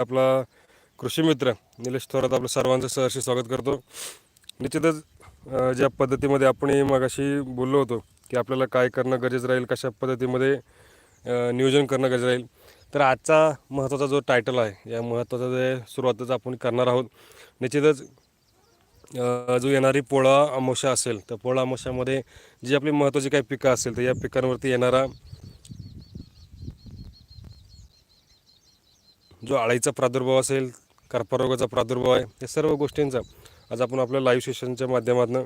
आपला कृषी मित्र निलेश थोरात आपलं सर्वांचं सहर्ष स्वागत करतो. निश्चितच ज्या पद्धतीमध्ये आपण मगाशी बोललो होतो की आपल्याला काय करणं गरजेचं राहील कशा पद्धतीमध्ये नियोजन करणं गरजेचं राहील तर आजचा महत्त्वाचा जो टायटल आहे या महत्त्वाचा जे सुरुवातच आपण करणार आहोत निश्चितच जो येणारी पोळा अमावस्या असेल तर पोळा अमावस्यामध्ये जी आपली महत्त्वाची काही पिकं असेल तर या पिकांवरती येणारा जो आळीचा प्रादुर्भाव असेल कर्परोगाचा प्रादुर्भाव आहे या सर्व गोष्टींचा आज आपण आपल्या लाईव्ह सेशनच्या माध्यमातून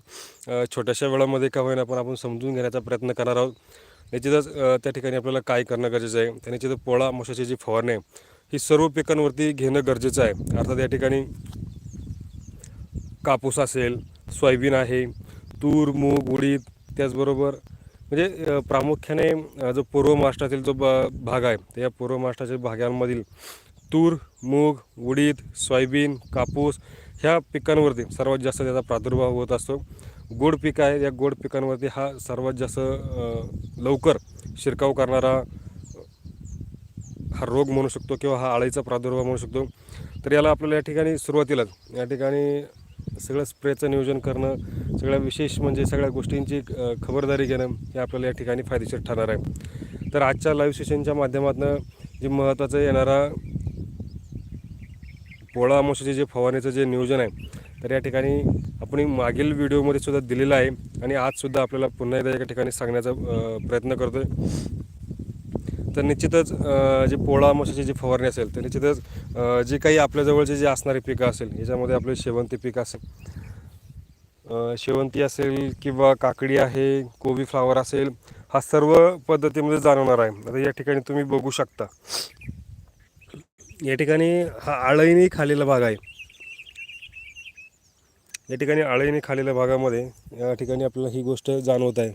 छोट्याशा वेळामध्ये का होईना पण आपण समजून घेण्याचा प्रयत्न करणार आहोत. निश्चितच त्या ठिकाणी आपल्याला काय करणं गरजेचं आहे त्या निश्चितच पोळा मशाची जी फवारणी आहे ही सर्व पिकांवरती घेणं गरजेचं आहे. अर्थात या ठिकाणी कापूस असेल सोयाबीन आहे तूर मूग उडीद त्याचबरोबर म्हणजे प्रामुख्याने जो पूर्व महाराष्ट्रातील जो ब भाग आहे त्या पूर्व महाराष्ट्राच्या भागांमधील तूर मूग उडीद सोयाबीन कापूस ह्या पिकांवरती सर्वात जास्त त्याचा प्रादुर्भाव होत असतो. गोड पीक आहे या गोड पिकांवरती हा सर्वात जास्त लवकर शिरकाव करणारा हा रोग म्हणू शकतो किंवा हा आळीचा प्रादुर्भाव म्हणू शकतो. तर याला आपल्याला या ठिकाणी सुरुवातीलाच या ठिकाणी सगळं स्प्रेचं नियोजन करणं सगळ्या विशेष म्हणजे सगळ्या गोष्टींची खबरदारी घेणं हे आपल्याला या ठिकाणी फायदेशीर ठरणार आहे. तर आजच्या लाईव्ह सेशनच्या माध्यमातून जे महत्त्वाचं येणारा पोळा अमावस्याचे जे फवारणीचं जे नियोजन आहे तर या ठिकाणी आपण मागील व्हिडिओमध्ये सुद्धा दिलेलं आहे आणि आजसुद्धा आपल्याला पुन्हा एकदा एका ठिकाणी सांगण्याचा प्रयत्न करतो आहे तर निश्चितच जे पोळा अमावस्याची जी फवारणी असेल तर निश्चितच जे काही आपल्याजवळचे जे असणारे पिकं असेल याच्यामध्ये आपले शेवंती पीक असेल शेवंती असेल किंवा काकडी आहे कोबी फ्लावर असेल हा सर्व पद्धतीमध्ये जाणवणार आहे. आता या ठिकाणी तुम्ही बघू शकता. या ठिकाणी हा आळईने खालेला भाग आहे. या ठिकाणी आळईने खालेल्या भागामध्ये या ठिकाणी आपल्याला ही गोष्ट जाणवत आहे.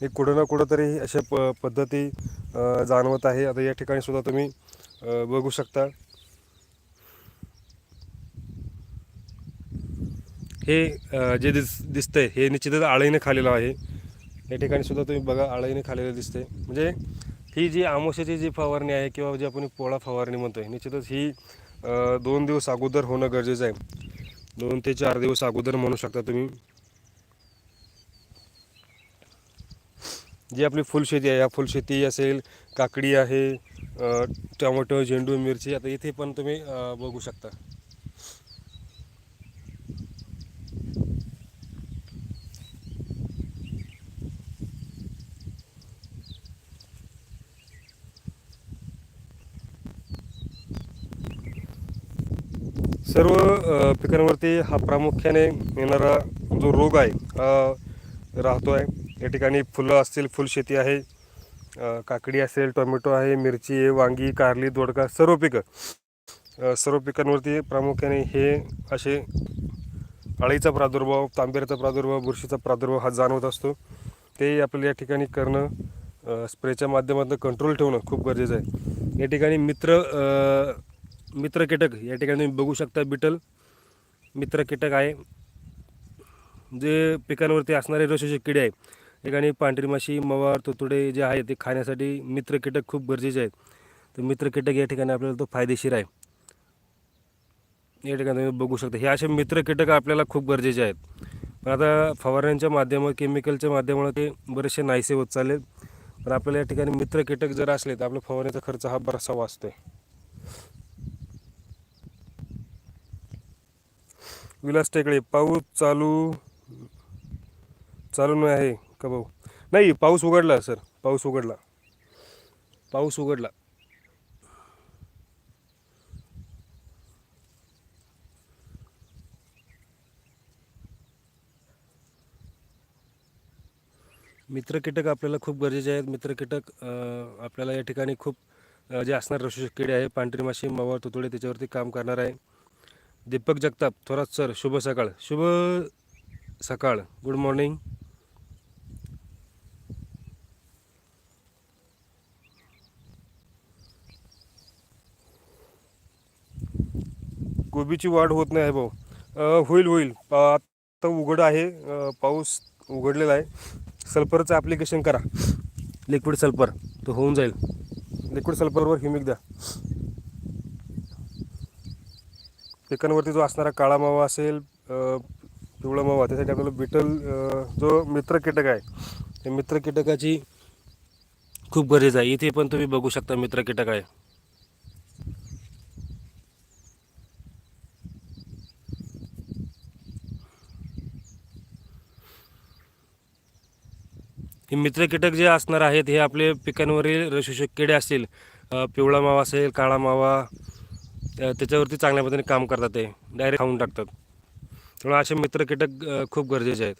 हे कुठं ना कुठं तरी अशा प पद्धती जाणवत आहे. आता या ठिकाणी सुद्धा तुम्ही बघू शकता. हे जे दिस दिसतंय हे निश्चितच आळीने खालेलं आहे. या ठिकाणी सुद्धा तुम्ही बघा आळीने खालेलं दिसते म्हणजे ही जी आमोशाची जी फवारणी आहे किंवा जी आपण पोळा फवारणी म्हणतोय निश्चितच ही दोन दिवस अगोदर होणं गरजेचं आहे. दोन ते चार दिवस अगोदर म्हणू शकता तुम्ही. जी आपली फुलशेती आहे या फुलशेती असेल काकडी आहे टोमॅटो झेंडू मिरची आता इथे पण तुम्ही बघू शकता. सर्व पिकांवरती हा प्रामुख्याने येणारा जो रोग आहे हा राहतो आहे या ठिकाणी फुलं असतील फुलशेती आहे काकडी असेल टोमॅटो आहे मिरची आहे वांगी कारली दोडका सर्व पिकं. सर्व पिकांवरती प्रामुख्याने हे असे अळीचा प्रादुर्भाव तांबेराचा प्रादुर्भाव बुरशीचा प्रादुर्भाव हा जाणवत असतो. ते आपल्याला या ठिकाणी करणं स्प्रेच्या माध्यमातून कंट्रोल ठेवणं खूप गरजेचं आहे. या ठिकाणी मित्र मित्र कीटक या ठिकाणी तुम्ही बघू शकता बिटल. मित्र कीटक आहे. जे पिकांवरती असणारे रसोशी किडे आहे या ठिकाणी पांढरी माशी मवार तुतुडे जे आहे ते खाण्यासाठी मित्र कीटक खूप गरजेचे आहेत. तर मित्र कीटक या ठिकाणी आपल्याला तो फायदेशीर आहे. या ठिकाणी तुम्ही बघू शकता. हे असे मित्र कीटक आपल्याला खूप गरजेचे आहेत. पण आता फवारण्यांच्या माध्यमात केमिकलच्या माध्यमामुळे ते बरेचसे नाहीसे होत चालले पण आपल्याला या ठिकाणी मित्र कीटक जर असले तर आपला फवारण्याचा खर्च हा बराचसा आहे विलास टेकडे पाऊस चालू चालू नाही आहे का भाऊ? नाही पाऊस उघडला सर. पाऊस उघडला. पाऊस उघडला. मित्र कीटक आपल्याला खूप गरजेचे आहेत. मित्र कीटक आपल्याला या ठिकाणी खूप जे असणार रसोशी किडे आहे पांढरी माशी मवार तुतोडे त्याच्यावरती काम करणार आहे. दीपक जगताप थोरात सर शुभ सकाळ. शुभ सकाळ. गुड मॉर्निंग कोबीची वाढ होत नाही आहे भाऊ. होईल होईल. आता उघड आहे. पाऊस उघडलेला आहे. सल्फरचं ॲप्लिकेशन करा. लिक्विड सल्फर तो होऊन जाईल. लिक्विड सल्फरवर ह्युमिक द्या. पिकांवरती जो असणारा काळा मावा असेल पिवळा मावा त्यासाठी आपल्याला बिटल जो मित्र कीटक आहे त्या मित्र कीटकाची खूप गरज आहे. इथे पण तुम्ही बघू शकता मित्र कीटक आहे. हे मित्र कीटक जे असणार आहेत हे आपले पिकांवरील रशोषक किडे असतील पिवळा मावा असेल काळा मावा त्याच्यावरती चांगल्या पद्धतीने काम करतात ते. डायरेक्ट खाऊन टाकतात. त्यामुळे असे मित्र कीटक खूप गरजेचे आहेत.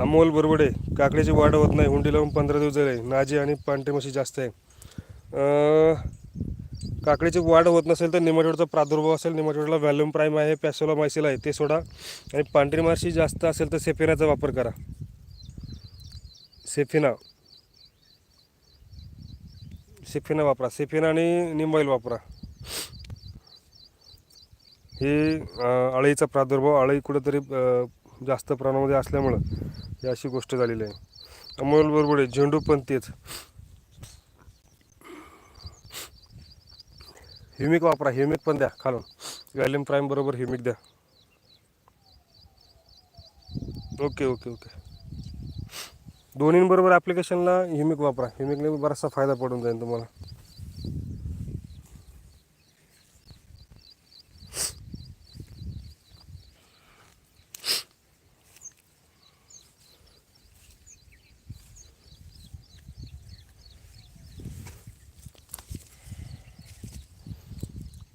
अमोल बरोबडे काकडीची वाढ होत नाही. हुंडी लावून पंधरा दिवस झाले. नाजी आणि पांढरी मशी जास्त आहे. काकडीची वाढ होत नसेल तर निमटोडचा प्रादुर्भाव असेल. निमटोडला व्हॅल्युम प्राईम आहे पॅसोला मायसेल आहे. ते सोडा. आणि पांढरी माशी जास्त असेल तर सेफिनाचा वापर करा. सेफिना. सेफिना वापरा. सेफिना आणि निंबाईल वापरा. ही अळीचा प्रादुर्भाव अळी कुठंतरी जास्त प्रमाणामध्ये असल्यामुळं ही अशी गोष्ट झालेली आहे. अमोल बरोबर आहे झेंडू पण तेच. ह्युमिक वापरा ह्युमिक पण द्या खालून. व्हॅल्यूम प्राईम बरोबर ह्युमिक द्या. Okay okay okay. दोन्हींबरोबर ॲप्लिकेशनला ह्युमिक वापरा. ह्युमिकने बराचसा फायदा पडून जाईल तुम्हाला.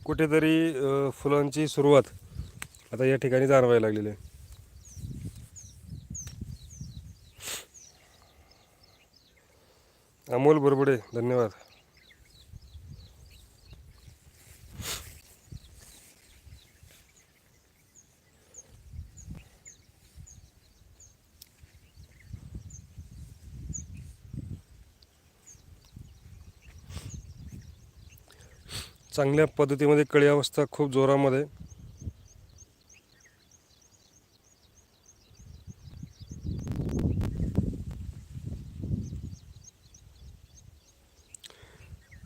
कुठेतरी फुलांची सुरुवात आता या ठिकाणी जाणवायला लागलेली आहे. अमोल बरोबडे धन्यवाद. चांगल्या पद्धतीमध्ये कळी अवस्था खूप जोरामध्ये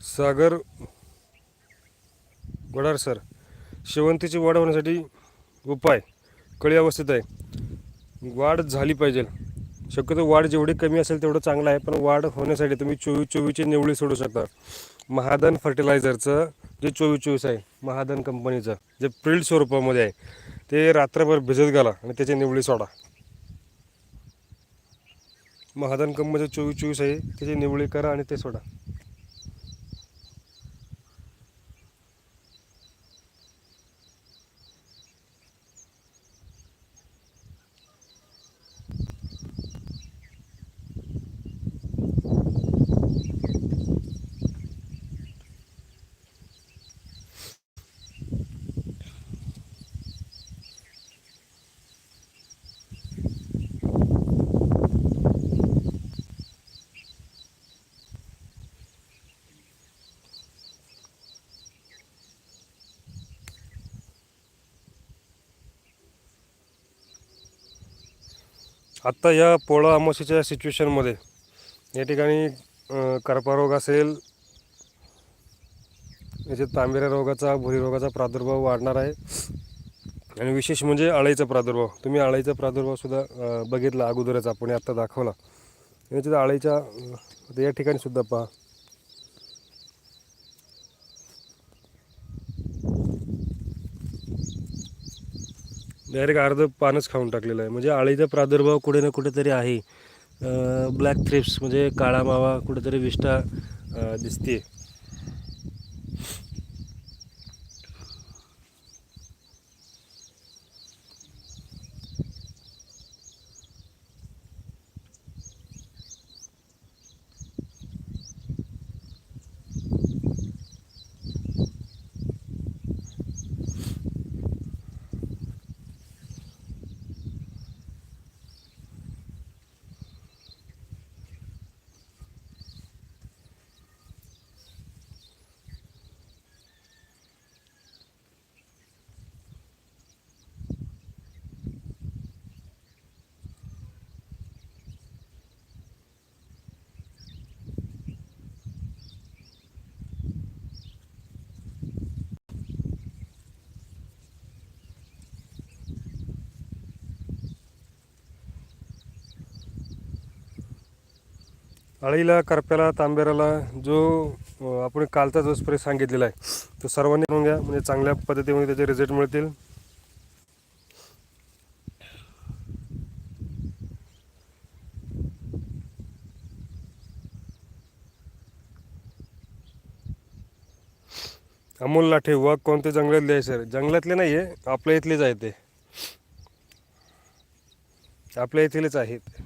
सागर वडार सर शेवंतीची वाढ होण्यासाठी उपाय कळी अवस्थेत आहे. वाढ झाली पाहिजे. शक्यतो वाढ जेवढी कमी असेल तेवढं चांगलं आहे पण वाढ होण्यासाठी तुम्ही चोवीस चोवीसची निवळी सोडू शकता. महादन फर्टिलायझरचं जे चोवीस चोवीस आहे महादन कंपनीचं जे प्रिल्ड स्वरूपामध्ये आहे ते रात्रभर भिजत घाला आणि त्याची निवळी सोडा. महादन कंपनीचं चोवीस चोवीस आहे त्याची निवळी करा आणि ते सोडा. आत्ता या पोळा अमावस्येच्या सिच्युएशनमध्ये या ठिकाणी अं, करपा रोग असेल याच्यात तांबेऱ्या रोगाचा भुरी रोगाचा प्रादुर्भाव वाढणार आहे. आणि विशेष म्हणजे अळीचा प्रादुर्भाव. तुम्ही अळीचा प्रादुर्भावसुद्धा बघितला अगोदरच आपण आत्ता दाखवला. याच्यात अळीच्या या ठिकाणी सुद्धा पहा. डायरेक्ट अर्धं पानच खाऊन टाकलेलं आहे. म्हणजे आळीचा प्रादुर्भाव कुठे ना कुठेतरी आहे. ब्लॅक थ्रिप्स म्हणजे काळा मावा कुठेतरी विष्ठा दिसते अळीला करप्याला तांबेराला जो आपण कालचा जो स्प्रे सांगितलेला आहे तो सर्वांनी करून घ्या. म्हणजे चांगल्या पद्धतीमध्ये त्याचे रिझल्ट मिळतील. अमोल लाठे वाघ कोणते जंगलातले आहे सर? जंगलातले नाही आहे आपल्या इथलेच आहे ते. आपल्या इथलेच आहेत.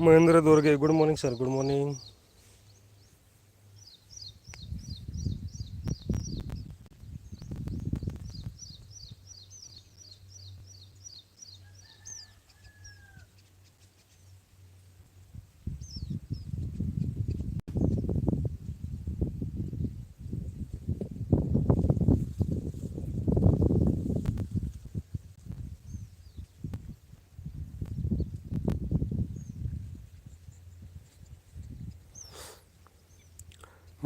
Mahendra Dorge good morning sir good morning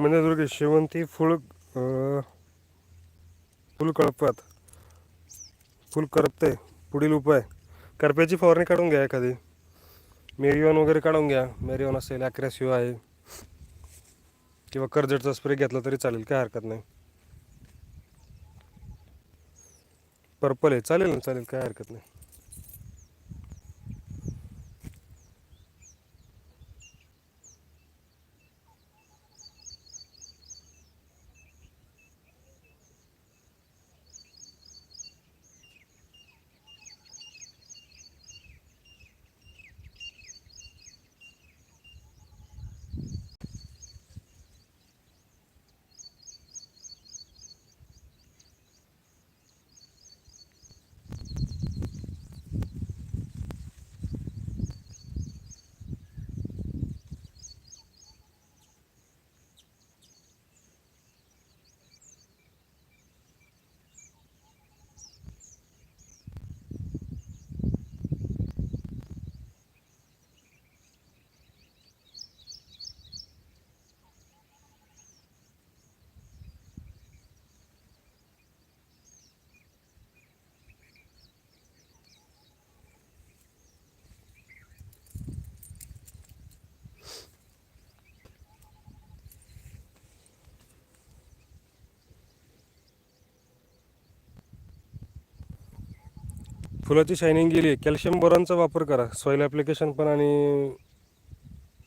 म्हणजे महेंद्र शेवंती फुल फुल कळपात फुल करपते पुढील उपाय. करप्याची फवारणी काढून घ्या एखादी. मेरिओन वगैरे काढून घ्या. मेरिओन असेल ॲक्रेसिओ आहे. किंवा कर्जटचा स्प्रे घेतला तरी चालेल काय हरकत नाही. पर्पल आहे चालेल ना चालेल काय हरकत नाही. फुलाची शायनिंग गेली कॅल्शियम बोरॉनचा वापर करा. सॉईल ॲप्लिकेशन पण आणि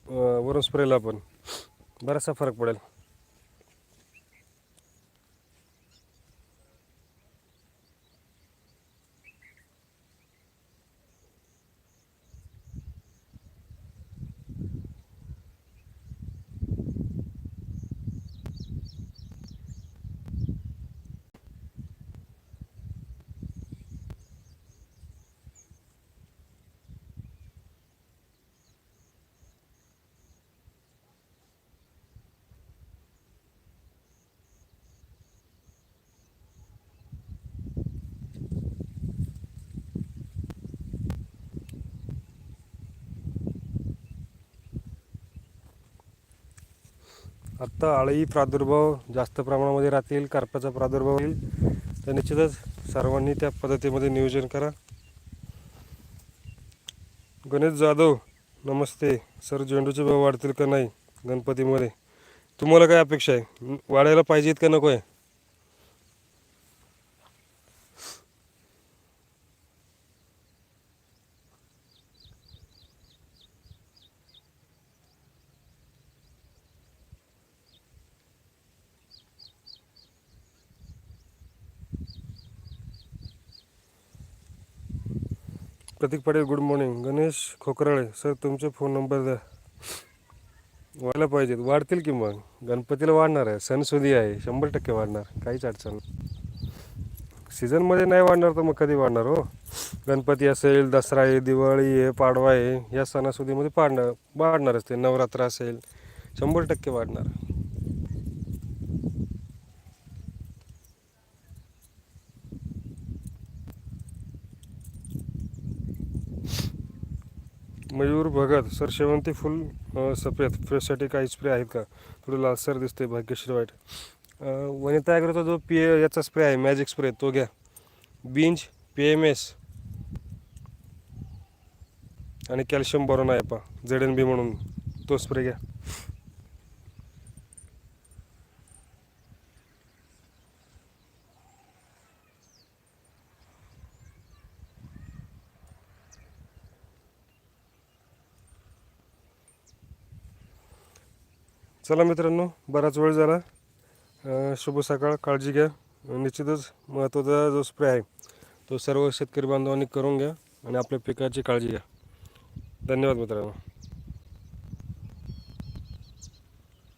वरून स्प्रेला पण. बराचसा फरक पडेल. आत्ता आळी प्रादुर्भाव जास्त प्रमाणामध्ये राहतील करपाचा प्रादुर्भाव होईल. तर निश्चितच सर्वांनी त्या पद्धतीमध्ये नियोजन करा. गणेश जाधव नमस्ते. सर झेंडूचे भाव वाढतील का नाही गणपतीमध्ये? तुम्हाला काय अपेक्षा आहे? वाढायला पाहिजेत का नको आहे? Prateek Patil good morning Ganesh Khokrale sir तुमचे फोन नंबर द्या. व्हायला पाहिजेत. वाढतील की मग? गणपतीला वाढणार आहे. सणसुदी आहे. शंभर टक्के वाढणार. काहीच अडचण सीझनमध्ये नाही वाढणार तर मग कधी वाढणार हो? गणपती असेल दसरा आहे दिवाळी आहे पाडवा आहे या सणासुदीमध्ये पाडणार वाढणारच ते. नवरात्र असेल शंभर टक्के वाढणार. मयूर भगत सर शेवंती फुल सफेद. फ्रेशसाठी काही स्प्रे आहेत का? थोडं लालसर दिसते भाग्यश्री वाईट. वनिता ॲग्रोचा जो पी याचा स्प्रे आहे मॅजिक स्प्रे तो घ्या. बींज पी एम एस आणि कॅल्शियम बरोना आहे पा झेड एन बी म्हणून. तो स्प्रे घ्या. चला मित्रांनो बराच वेळ झाला. शुभ सकाळ काळजी घ्या. निश्चितच महत्त्वाचा जो स्प्रे आहे तो सर्व शेतकरी बांधवांनी करून घ्या आणि आपल्या पिकाची काळजी घ्या. धन्यवाद मित्रांनो.